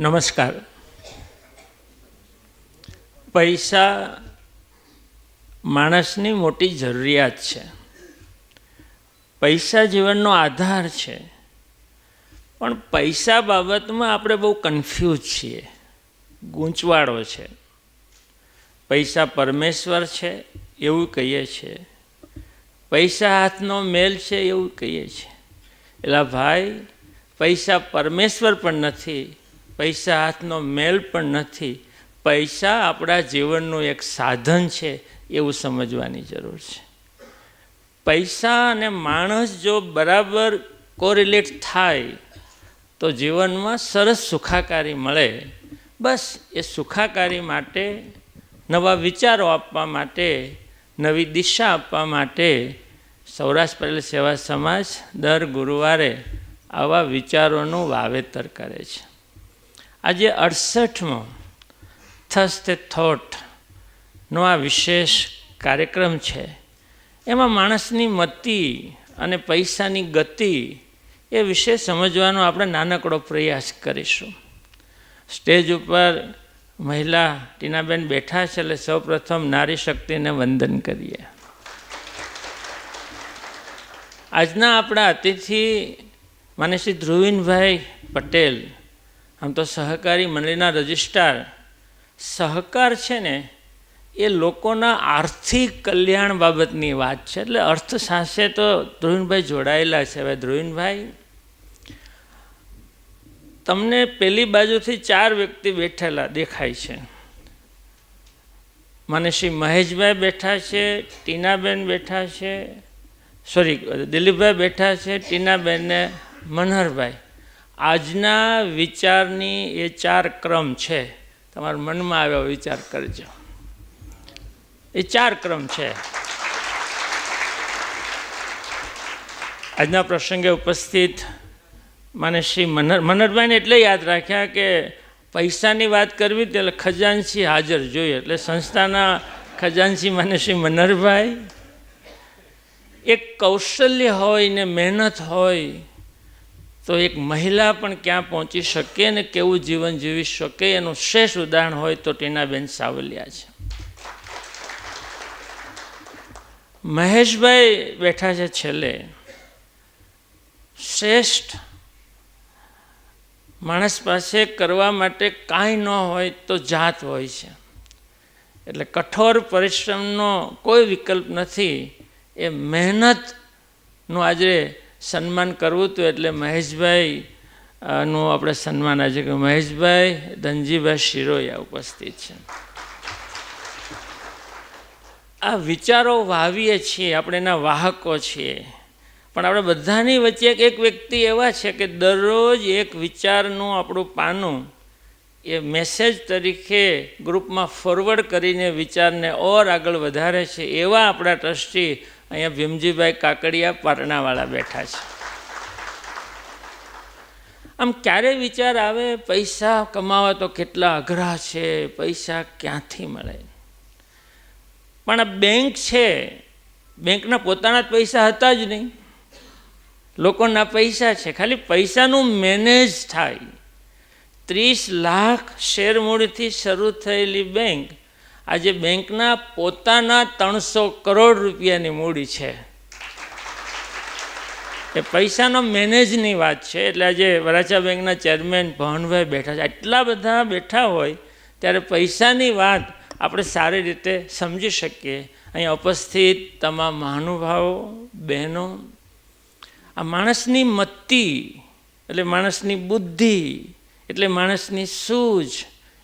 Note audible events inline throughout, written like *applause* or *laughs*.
નમસ્કાર. પૈસા માણસની મોટી જરૂરિયાત છે. પૈસા જીવનનો આધાર છે. પણ પૈસા બાબતમાં આપણે બહુ કન્ફ્યુઝ છીએ. ગૂંચવાડો છે. પૈસા પરમેશ્વર છે એવું કહીએ છીએ. પૈસા હાથનો મેલ છે એવું કહીએ છીએ. એટલે ભાઈ, પૈસા પરમેશ્વર પણ નથી. પૈસા હાથનો મેલ પણ નથી. પૈસા આપણા જીવનનું એક સાધન છે એવું સમજવાની જરૂર છે. પૈસા અને માણસ જો બરાબર કોરિલેટ થાય, તો જીવનમાં સરસ સુખાકારી મળે. બસ એ સુખાકારી માટે, નવા વિચારો આપવા માટે, નવી દિશા આપવા માટે સૌરાષ્ટ્ર પટેલ સેવા સમાજ દર ગુરુવારે આવા વિચારોનું વાવેતર કરે છે. આજે અડસઠમો થસ તે થોટનો આ વિશેષ કાર્યક્રમ છે. એમાં માણસની મતિ અને પૈસાની ગતિ એ વિશે સમજવાનો આપણે નાનકડો પ્રયાસ કરીશું. સ્ટેજ ઉપર મહિલા ટીનાબેન બેઠા છે એટલે સૌપ્રથમ નારી શક્તિને વંદન કરીએ. આજના આપણા અતિથિ માનસી ધ્રુવીનભાઈ પટેલ આમ તો સહકારી મંડળીના રજિસ્ટ્રાર સહકાર છે ને, એ લોકોના આર્થિક કલ્યાણ બાબતની વાત છે. એટલે અર્થ સાથે તો ધ્રુવીનભાઈ જોડાયેલા છે. હવે ધ્રુવીનભાઈ, તમને પેલી બાજુથી ચાર વ્યક્તિ બેઠેલા દેખાય છે. મને શ્રી મહેશભાઈ બેઠા છે, ટીનાબેન બેઠા છે, સોરી, દિલીપભાઈ બેઠા છે, ટીનાબેન ને મનહરભાઈ. આજના વિચારની એ ચાર ક્રમ છે. તમારા મનમાં આવ્યો વિચાર કરજો. એ ચાર ક્રમ છે. આજના પ્રસંગે ઉપસ્થિત મને શ્રી મનર, મનરભાઈને એટલે યાદ રાખ્યા કે પૈસાની વાત કરવી એટલે ખજાનસી હાજર જોઈએ. એટલે સંસ્થાના ખજાનસી મને શ્રી મનરભાઈ. એક કૌશલ્ય હોય ને મહેનત હોય તો એક મહિલા પણ ક્યાં પહોંચી શકે ને કેવું જીવન જીવી શકે એનું શ્રેષ્ઠ ઉદાહરણ હોય તો ટીનાબેન સાવલિયા છે. મહેશભાઈ બેઠા છે છેલ્લે. શ્રેષ્ઠ માણસ પાસે કરવા માટે કાંઈ ન હોય તો જાત હોય છે. એટલે કઠોર પરિશ્રમનો કોઈ વિકલ્પ નથી. એ મહેનતનું આજે સન્માન કરવું હતું એટલે મહેશભાઈ નું આપણે સન્માન આજે કે મહેશભાઈ, ધનજીભાઈ શિરોયા ઉપસ્થિત છે. આ વિચારો વાવીએ છીએ, આપણે એના વાહકો છીએ. પણ આપણે બધાની વચ્ચે એક વ્યક્તિ એવા છે કે દરરોજ એક વિચારનું આપણું પાનું એ મેસેજ તરીકે ગ્રુપમાં ફોરવર્ડ કરીને વિચારને ઓર આગળ વધારે છે એવા આપણા ટ્રસ્ટી અહીંયા ભીમજીભાઈ કાકડિયા પાટણાવાળા બેઠા છે. આમ ક્યારે વિચાર આવે, પૈસા કમાવા તો કેટલા અઘરા છે, પૈસા ક્યાંથી મળે? પણ આ બેંક છે, બેંકના પોતાના જ પૈસા હતા જ નહીં. લોકોના પૈસા છે, ખાલી પૈસાનું મેનેજ થાય. ત્રીસ લાખ શેર મૂડીથી શરૂ થયેલી બેંક આજે બેંકના પોતાના ત્રણસો કરોડ રૂપિયાની મૂડી છે. એ પૈસાનો મેનેજની વાત છે. એટલે આજે વરાછા બેંકના ચેરમેન ભવનભાઈ બેઠા છે. આટલા બધા બેઠા હોય ત્યારે પૈસાની વાત આપણે સારી રીતે સમજી શકીએ. અહીં ઉપસ્થિત તમામ મહાનુભાવો, બહેનો, આ માણસની મત્તી એટલે માણસની બુદ્ધિ, એટલે માણસની સૂઝ,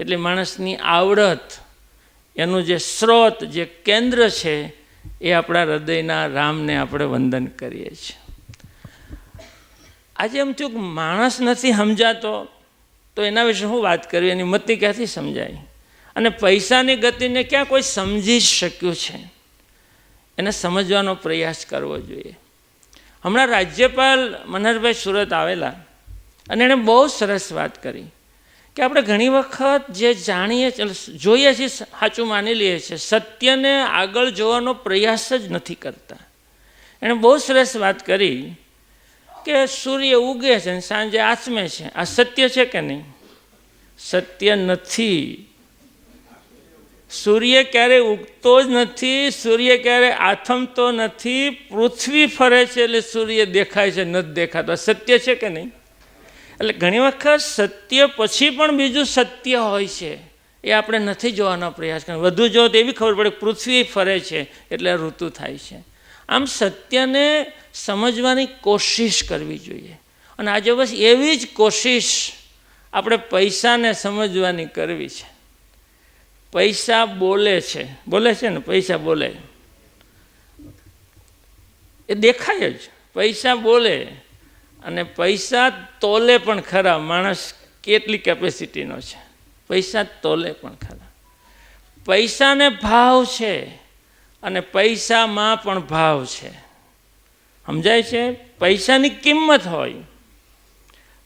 એટલે માણસની આવડત એનું જે સ્ત્રોત જે કેન્દ્ર છે, એ આપણા હૃદયના રામને આપણે વંદન કરીએ છીએ. આજે એમ થયું કે માણસ નથી સમજાતો, તો એના વિશે હું વાત કરવી? એની મતિ ક્યાંથી સમજાય? અને પૈસાની ગતિને ક્યાં કોઈ સમજી શક્યું છે? એને સમજવાનો પ્રયાસ કરવો જોઈએ. હમણાં રાજ્યપાલ મનહરભાઈ સુરત આવેલા અને એણે બહુ સરસ વાત કરી. કે આપણે ઘણી વખત જે જાણીએ જોઈએ છીએ સાચું માની લઈએ છીએ, સત્યને આગળ જોવાનો પ્રયાસ જ નથી કરતા. એણે બહુ સરસ વાત કરી કે સૂર્ય ઉગે છે અને સાંજે આચમે છે. આ સત્ય છે કે નહીં? સત્ય નથી. સૂર્ય ક્યારે ઉગતો જ નથી, સૂર્ય ક્યારે આથમતો નથી, પૃથ્વી ફરે છે એટલે સૂર્ય દેખાય છે, નથી દેખાતો. સત્ય છે કે નહીં? એટલે ઘણી વખત સત્ય પછી પણ બીજું સત્ય હોય છે, એ આપણે નથી જોવાનો પ્રયાસ કરવા વધુ જો તો એવી ખબર પડે પૃથ્વી ફરે છે, એટલે ઋતુ થાય છે. આમ સત્યને સમજવાની કોશિશ કરવી જોઈએ. અને આજે બસ એવી જ કોશિશ આપણે પૈસાને સમજવાની કરવી છે. પૈસા બોલે છે. બોલે છે ને? પૈસા બોલે. એ દેખાય જ. પૈસા બોલે. અને પૈસા તોલે પણ ખરા. માણસ કેટલી કેપેસિટીનો છે. પૈસા તોલે પણ ખરા. પૈસાને ભાવ છે અને પૈસામાં પણ ભાવ છે. સમજાય છે? પૈસાની કિંમત હોય.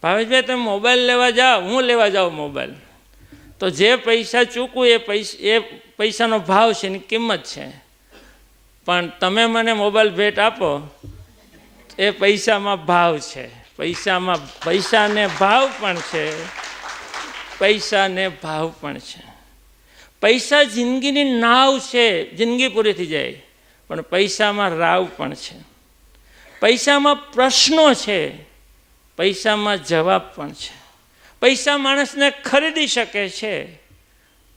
ભાવેશભાઈ, તમે મોબાઈલ લેવા જાઓ. હું લેવા જાઉં મોબાઈલ? તો જે પૈસા ચૂકવું એ પૈસા, એ પૈસાનો ભાવ છે, એની કિંમત છે. પણ તમે મને મોબાઈલ ભેટ આપો. એ પૈસામાં ભાવ છે. પૈસામાં, પૈસાને ભાવ પણ છે. પૈસાને ભાવ પણ છે. પૈસા જિંદગીની નાવ છે, જિંદગી પૂરી થઈ જાય, પણ પૈસામાં રાવ પણ છે. પૈસામાં પ્રશ્નો છે, પૈસામાં જવાબ પણ છે. પૈસા માણસને ખરીદી શકે છે,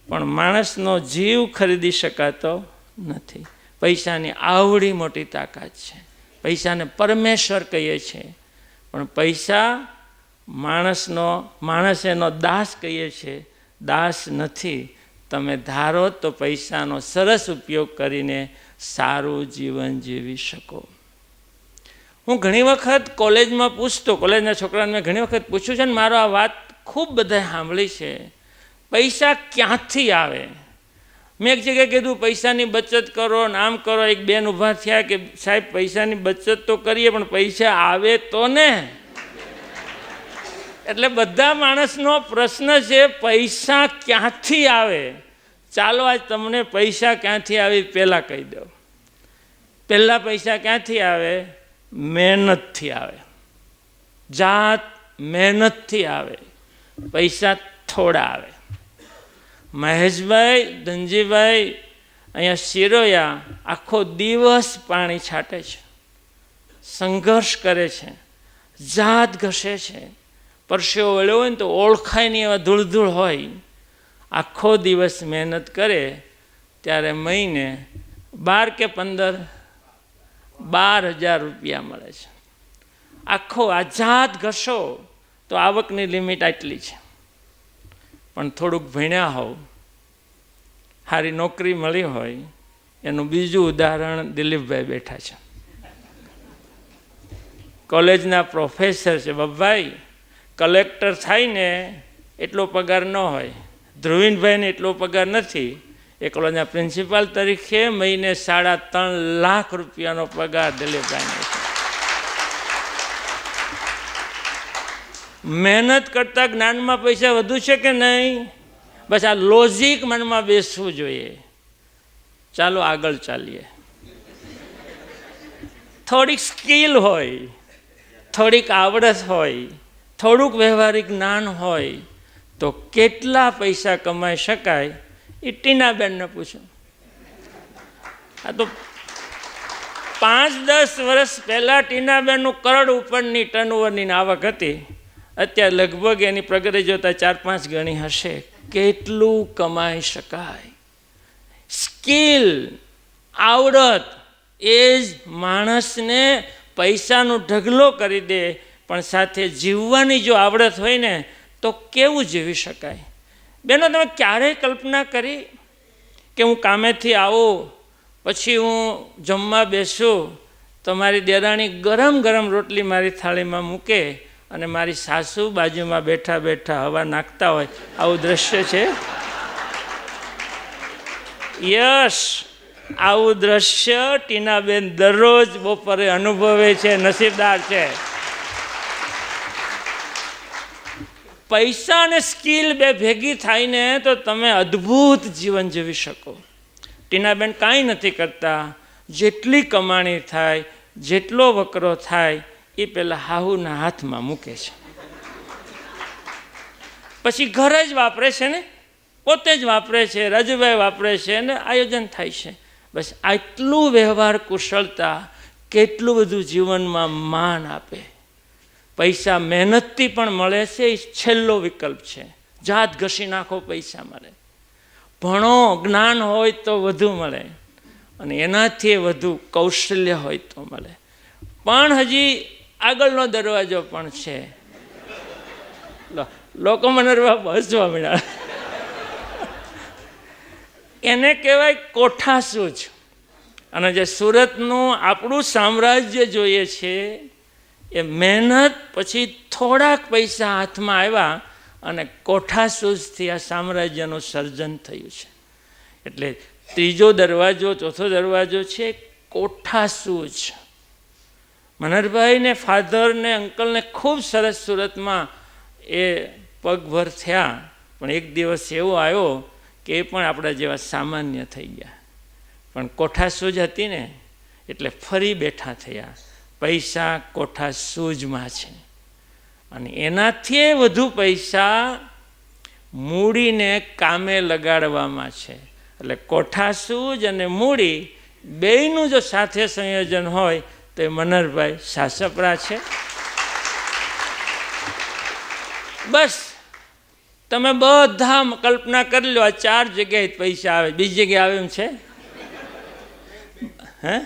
પણ માણસનો જીવ ખરીદી શકાતો નથી. પૈસાની આવડી મોટી તાકાત છે. પૈસાને પરમેશ્વર કહીએ છીએ. પણ પૈસા માણસનો, માણસ એનો દાસ કહીએ છીએ. દાસ નથી. તમે ધારો તો પૈસાનો સરસ ઉપયોગ કરીને સારું જીવન જીવી શકો. હું ઘણી વખત કોલેજમાં પૂછતો, કોલેજના છોકરાને મેં ઘણી વખત પૂછ્યું છે ને મારો આ વાત ખૂબ બધાએ સાંભળી છે. પૈસા ક્યાંથી આવે? મેં એક જગ્યાએ કીધું, પૈસાની બચત કરો ને આમ કરો. એક બેન ઊભા થયા કે, સાહેબ, પૈસાની બચત તો કરીએ, પણ પૈસા આવે તો ને. એટલે બધા માણસનો પ્રશ્ન છે, પૈસા ક્યાંથી આવે? ચાલો, આજ તમને પૈસા ક્યાંથી આવે પહેલાં કહી દઉં. પહેલાં પૈસા ક્યાંથી આવે? મહેનતથી આવે. જાત મહેનતથી આવે. પૈસા થોડા આવે. મહેશભાઈ, ધનજીભાઈ, અહીંયા શિરોયા આખો દિવસ પાણી છાંટે છે. સંઘર્ષ કરે છે. જાત ઘસે છે. પરસેવો વળ્યો હોય ને તો ઓળખાય નહીં એવા ધૂળ ધૂળ હોય. આખો દિવસ મહેનત કરે ત્યારે મહિને બાર કે પંદર, બાર હજાર રૂપિયા મળે છે. આખો આઝાદ ઘસો તો આવકની લિમિટ આટલી છે. પણ થોડુંક ભણ્યા હોવ સારી નોકરી મળી હોય, એનું બીજું ઉદાહરણ દિલીપભાઈ બેઠા છે. કોલેજના પ્રોફેસર છે. બબ્બાઈ કલેક્ટર થાય ને એટલો પગાર ન હોય. ધ્રુવીનભાઈને એટલો પગાર નથી. એ કોલેજના પ્રિન્સિપાલ તરીકે મહિને સાડા ત્રણ લાખ રૂપિયાનો પગાર દિલીપભાઈને છે. મહેનત કરતાં જ્ઞાનમાં પૈસા વધુ છે કે નહીં? બસ આ લોજિક મનમાં બેસવું જોઈએ. ચાલો આગળ ચાલીએ. થોડીક સ્કિલ હોય, થોડીક આવડત હોય, થોડુંક વ્યવહારિક જ્ઞાન હોય, તો કેટલા પૈસા કમાઈ શકાય એ ટીનાબેનને પૂછો. આ તો પાંચ દસ વર્ષ પહેલાં ટીનાબેનનું કરોડ ઉપરની ટર્નઓવરની આવક હતી. અત્યારે લગભગ એની પ્રગતિ જોતા ચાર પાંચ ગણી હશે. કેટલું કમાઈ શકાય? સ્કિલ, આવડત, એ જ માણસને પૈસાનો ઢગલો કરી દે, પણ સાથે જીવવાની જો આવડત હોય ને, તો કેવું જીવી શકાય? બેનો, તમે ક્યારેય કલ્પના કરી કે હું કામેથી આવું, પછી હું જમવા બેસું તો મારી દેરાણી ગરમ ગરમ રોટલી મારી થાળીમાં મૂકે અને મારી સાસુ બાજુમાં બેઠા બેઠા હવા નાખતા હોય, આવું દ્રશ્ય છે? યશ આવું દ્રશ્ય ટીનાબેન દરરોજ બપોરે અનુભવે છે, નસીબદાર છે. પૈસા અને સ્કિલ બે ભેગી થાય ને તો તમે અદ્ભુત જીવન જીવી શકો. ટીનાબેન કાંઈ નથી કરતા. જેટલી કમાણી થાય, જેટલો વકરો થાય એ પેલા હાહુના હાથમાં મૂકે છે. પછી ઘરે જ વાપરે છે ને? પોતે જ વાપરે છે, રજભાઈ વાપરે છે અને આયોજન થાય છે. બસ આટલું વ્યવહાર કુશળતા કેટલું બધું જીવનમાં માન આપે. પૈસા મહેનતથી પણ મળે છે, એ છેલ્લો વિકલ્પ છે. જાત ઘસી નાખો પૈસા મળે. ભણો, જ્ઞાન હોય તો વધુ મળે. અને એનાથી વધુ કૌશલ્ય હોય તો મળે. પણ હજી આગળનો દરવાજો પણ છે. લોકો મને હસવા મળ્યા એને કહેવાય કોઠાસૂજ. અને જે સુરતનું આપણું સામ્રાજ્ય જોઈએ છે, એ મહેનત પછી થોડાક પૈસા હાથમાં આવ્યા અને કોઠાસૂઝથી આ સામ્રાજ્યનું સર્જન થયું છે. એટલે ત્રીજો દરવાજો, ચોથો દરવાજો છે કોઠાસૂજ. મનહરભાઈ ફાધરને, અંકલને ખૂબ સરસ સુરતમાં એ પગભર થયા. પણ એક દિવસ એવો આવ્યો કે એ પણ આપણા જેવા સામાન્ય થઈ ગયા. પણ કોઠા સૂજ હતી ને, એટલે ફરી બેઠા થયા. પૈસા કોઠા સૂજમાં છે. અને એનાથી વધુ પૈસા મૂડીને કામે લગાડવામાં છે. એટલે કોઠા સૂજ અને મૂડી બેયનું જો સાથે સંયોજન હોય તો મનરભાઈ સાસપરા છે. બસ, તમે બધા કલ્પના કરી લો, આ ચાર જગ્યાએ પૈસા આવે, બીજી જગ્યાએ આવે એમ છે? હે?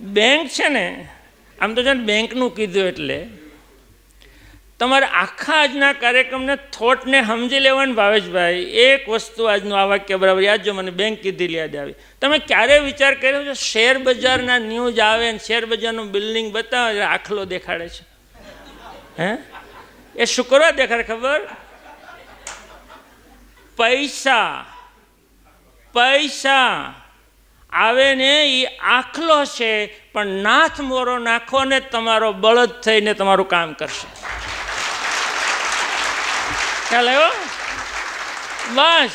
બેંક છે ને, આમ તો છે ને બેંકનું કીધું એટલે. તમારે આખા આજના કાર્યક્રમને થોટને સમજી લેવાનું ભાવેશભાઈ. એક વસ્તુ આજનું આ વાક્ય બરાબર યાદ જો મને બેંક કીધી યાદ આવી. તમે ક્યારે વિચાર કર્યો છે, શેર બજારના ન્યૂઝ આવે ને શેર બજારનું બિલ્ડિંગ બતાવે આખલો દેખાડે છે? હે? એ શું કરવા દેખાડે ખબર? પૈસા પૈસા આવે ને એ આખલો છે, પણ નાથ મોરો નાખો ને તમારો બળદ થઈને તમારું કામ કરશે. ખ્યાલ આવ્યો? બસ.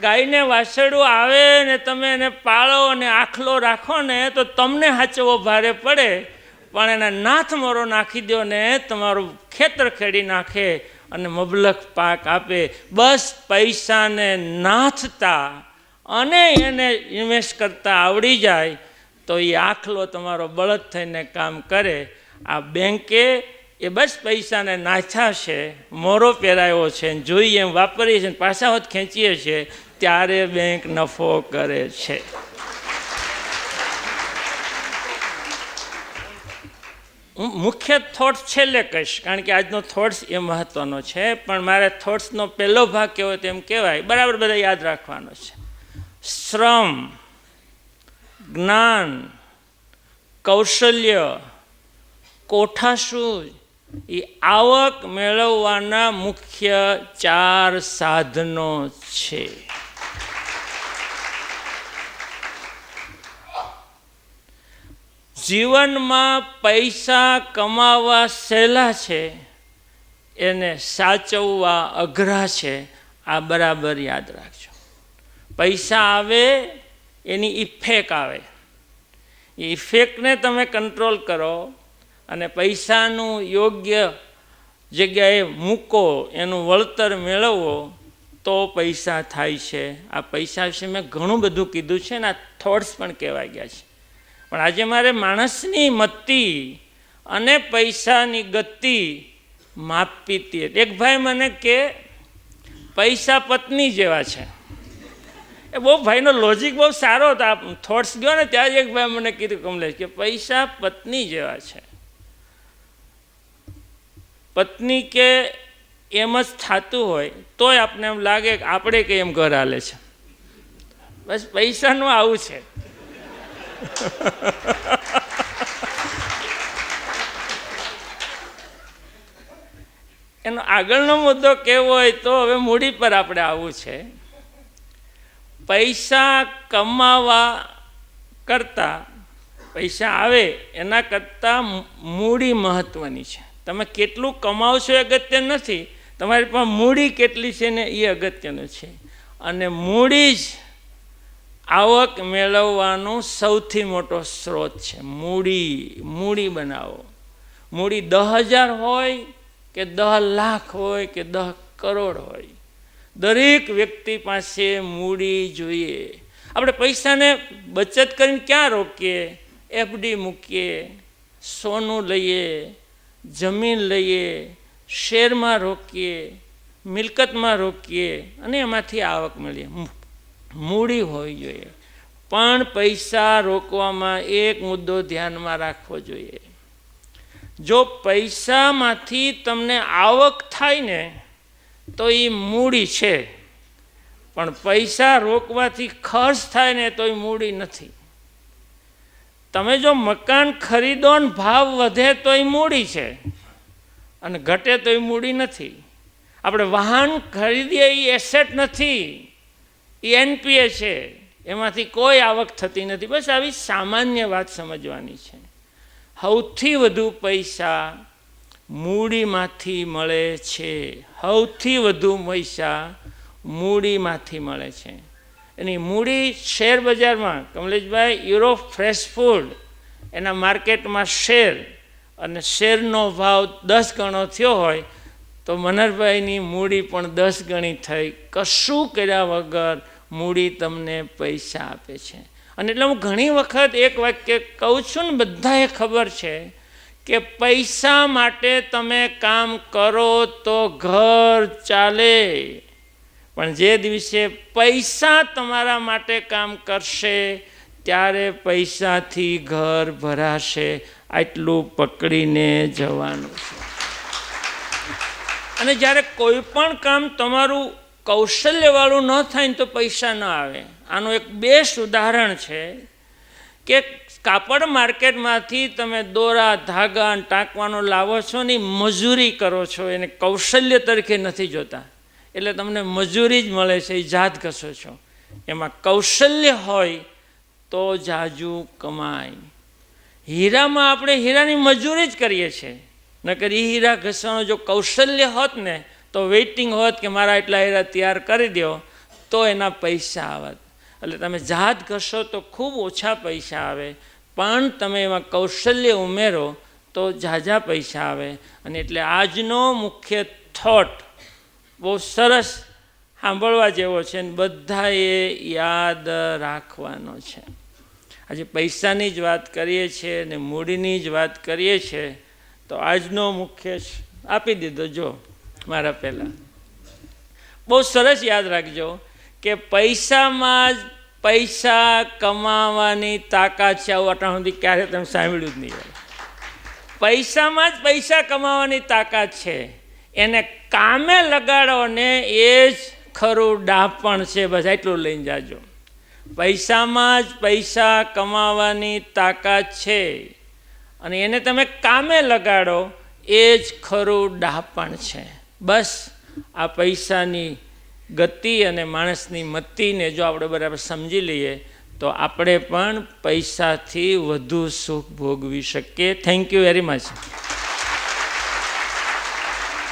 ગાયને વાસળું આવે ને તમે એને પાળો અને આખલો રાખો ને તો તમને હાચવો ભારે પડે. પણ એને નાથ મોરો નાખી દો ને તમારું ખેતર ખેડી નાખે અને મબલક પાક આપે. બસ પૈસાને નાથતા અને એને ઇન્વેસ્ટ કરતા આવડી જાય તો એ આખલો તમારો બળદ થઈને કામ કરે. આ બેંકે એ બસ પૈસાને નાછા છે, મોરો પહેરાયો છે, ને જોઈએ એમ વાપરીએ છીએ પાછા હોત ખેંચીએ છીએ ત્યારે બેંક નફો કરે છે. મુખ્ય થોટ્સ છેલ્લે કહીશ, કારણ કે આજનો થોટ્સ એ મહત્વનો છે, પણ મારે થોટ્સનો પહેલો ભાગ કેવો તેમ કહેવાય, બરાબર બધા યાદ રાખવાનો છે. શ્રમ, જ્ઞાન, કૌશલ્ય કોઠાસૂજ એ આવક મેળવવાના મુખ્ય ચાર સાધનો છે. જીવનમાં પૈસા કમાવા સહેલા છે, એને સાચવવા અઘરા છે, આ બરાબર યાદ રાખજો. પૈસા આવે, એની ઇફેક્ટ આવે. એ ઇફેક્ટને તમે કંટ્રોલ કરો અને પૈસાનું યોગ્ય જગ્યાએ મૂકો, એનું વળતર મેળવો, તો પૈસા થાય છે. આ પૈસા વિશે મેં ઘણું બધું કીધું છે ને, આ થોટ્સ પણ કહેવાઈ ગયા છે. પણ આજે મારે માણસની મતિ અને પૈસાની ગતિ માપી હતી. એક ભાઈ મને કે, પૈસા પત્ની જેવા છે. એ બહુ ભાઈનો લોજિક બહુ સારો હતો. આ થોટ્સ ગયો ને ત્યારે એક ભાઈ મને કીધું, કમલેશ, કે પૈસા પત્ની જેવા છે. પત્ની કે એમ જ થતું હોય તોય આપણે એમ લાગે કે આપણે કે એમ ઘર હાલે છે. બસ પૈસાનું આવું છે. *laughs* એનો આગળનો મુદ્દો કેવો હોય તો હવે મૂડી પર આપણે આવવું છે. પૈસા કમાવા કરતાં પૈસા આવે એના કરતાં મૂડી મહત્ત્વની છે. તમે કેટલું કમાવશો એ અગત્ય નથી. તમારી પાસે મૂડી કેટલી છે ને એ અગત્યનું છે. અને મૂડી જ આવક મેળવવાનો સૌથી મોટો સ્ત્રોત છે. મૂડી મૂડી બનાવો. મૂડી દહ હજાર હોય કે દહ લાખ હોય કે દહ કરોડ હોય. દરેક વ્યક્તિ પાસે મૂડી જોઈએ. આપણે પૈસાને બચત કરીને ક્યાં રોકીએ? એફડી મૂકીએ, સોનું લઈએ જમીન લઈએ, શેરમાં રોકીએ, મિલકતમાં રોકીએ અને એમાંથી આવક મળીએ. મૂડી હોવી જોઈએ. પણ પૈસા રોકવામાં એક મુદ્દો ધ્યાનમાં રાખવો જોઈએ. જો પૈસામાંથી તમને આવક થાય ને, તો એ મૂડી છે. પણ પૈસા રોકવાથી ખર્ચ થાય ને, તો એ મૂડી નથી. તમે જો મકાન ખરીદો ને ભાવ વધે તો એ મૂડી છે. અને ઘટે તો એ મૂડી નથી. આપણે વાહન ખરીદીએ એ એસેટ નથી. એ એનપીએ છે. એમાંથી કોઈ આવક થતી નથી. બસ આવી સામાન્ય વાત સમજવાની છે. સૌથી વધુ પૈસા મૂડીમાંથી મળે છે. સૌથી વધુ પૈસા મૂડીમાંથી મળે છે. એની મૂડી શેર બજારમાં. કમલેશભાઈ યુરોપ ફ્રેશ ફૂડ એના માર્કેટમાં શેર અને શેરનો ભાવ દસ ગણો થયો હોય તો મનરભાઈની મૂડી પણ દસ ગણી થઈ. કશું કર્યા વગર મૂડી તમને પૈસા આપે છે. અને એટલે હું ઘણી વખત એક વાક્ય કહું છું ને, બધાએ ખબર છે કે પૈસા માટે તમે કામ કરો તો ઘર ચાલે. પણ જે દિવસે પૈસા તમારા માટે કામ કરશે, ત્યારે પૈસાથી ઘર ભરાશે. આટલું પકડીને જવાનું છે. અને જ્યારે કોઈ પણ કામ તમારું કૌશલ્યવાળું ન થાય ને તો પૈસા ન આવે. આનું એક બેસ્ટ ઉદાહરણ છે કે કાપડ માર્કેટમાંથી તમે દોરા, ધાગા ટાંકવાનો લાવો છો ને મજૂરી કરો છો, એને કૌશલ્ય તરીકે નથી જોતા. એટલે તમને મજૂરી જ મળે છે, એ જાત ઘસો છો. એમાં કૌશલ્ય હોય તો જાજુ કમાય. હીરામાં આપણે હીરાની મજૂરી જ કરીએ છીએ. નકર એ હીરા ઘસવાનો જો કૌશલ્ય હોત ને, તો વેઇટિંગ હોત કે મારા એટલા હીરા તૈયાર કરી દો, તો એના પૈસા આવત. એટલે તમે જાત ઘસો તો ખૂબ ઓછા પૈસા આવે, પણ તમે એમાં કૌશલ્ય ઉમેરો તો ઝાઝા પૈસા આવે. અને એટલે આજનો મુખ્ય થોટ બહુ સરસ સાંભળવા જેવો છે ને બધાએ યાદ રાખવાનો છે. આજે પૈસાની જ વાત કરીએ છીએ ને મૂડીની જ વાત કરીએ છીએ, તો આજનો મુખ્ય આપી દીધો, જો, મારા પહેલાં. બહુ સરસ યાદ રાખજો કે પૈસામાં જ પૈસા કમાવાની તાકાત છે, આવું આટલા સુધી ક્યારે તમે સાંભળ્યું જ નહીં પૈસામાં જ પૈસા કમાવાની તાકાત છે. એને કામે લગાડો ને એ જ ખરું ડાપણ છે, બસ એટલું લઈને જાજો. પૈસામાં જ પૈસા કમાવાની તાકાત છે. અને એને તમે કામે લગાડો, એ જ ખરું ડાપણ છે. બસ આ પૈસાની ગતિ અને માણસની મતિને જો આપણે બરાબર સમજી લઈએ, તો આપણે પણ પૈસાથી વધુ સુખ ભોગવી શકીએ. Thank you very much